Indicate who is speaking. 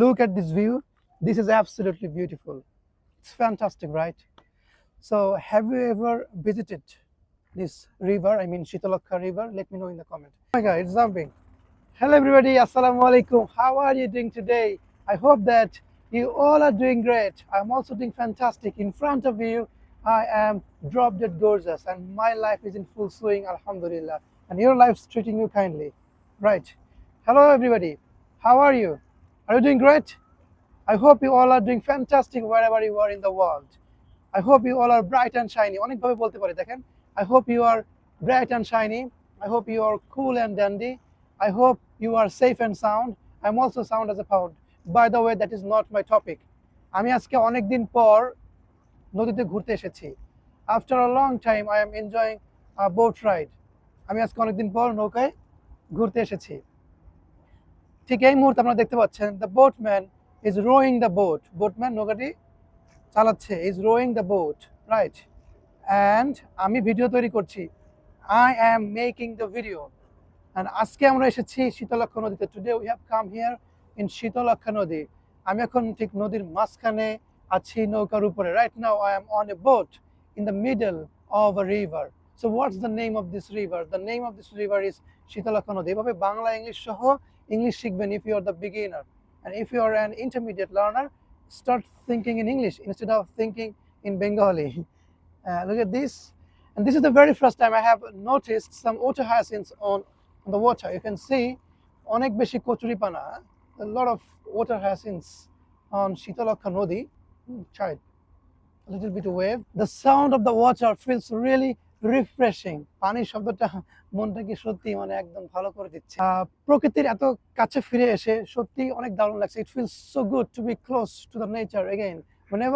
Speaker 1: Look at this view. This is absolutely beautiful. It's fantastic, right? So, have you ever visited this river? I mean, Shitalakha River? Let me know in the comment. Oh my God, it's jumping. Hello, everybody. Assalamu alaikum. How are you doing today? I hope that you all are doing great. I'm also doing fantastic. In front of you, I am drop dead gorgeous, and my life is in full swing, alhamdulillah. And your life's treating you kindly. Right. Hello, everybody. How are you? Are you doing great? I hope you all are doing fantastic wherever you are in the world. I hope you all are bright and shiny. অনেকভাবে বলতে পারি দেখেন I hope you are bright and shiny. I hope you are cool and dandy. I hope you are safe and sound. I'm also sound as a pound. By the way, that is not my topic. আমি আজকে অনেক দিন পর নদীতে ঘুরতে এসেছি after a long time I am enjoying boat ride আমি আজকে অনেকদিন পর নৌকায় ঘুরতে এসেছি ঠিক এই মুহূর্তে আপনারা দেখতে পাচ্ছেন the boatman is rowing the boat boatman নৌকাটি চালাচ্ছে is rowing the boat right and আমি ভিডিও তৈরি করছি। I am making the video and আজকে আমরা এসেছি শীতলক্ষ নদীতে। Today we have come here in Shitalakshya নদী। আমি এখন ঠিক নদীর মাঝখানে আছি নৌকার উপরে। Right now I am on a boat in the middle of a river so what's the name of this river the name of this river is শীতলক্ষ নদী এভাবে বাংলা ইংলিশ সহ ইংলিশ শিখবেন if you are the beginner and if you are an intermediate learner start thinking in english instead of thinking in bengali Uh, look at this and this is the very first time i have noticed some water hyacinths on, on the water you can see অনেক বেশি কচুরিপানা a lot of water hyacinths on Shitalakha Nodi. Hmm, Try it. A little bit of wave. The sound of the water feels really refreshing পানির শব্দটা মনটাকে সত্যি মানে একদম ভালো করে দিচ্ছে। প্রকৃতির এত কাছে ফিরে এসে সত্যি অনেক দারুণ লাগছে। It feels so good to be close to the nature again whenever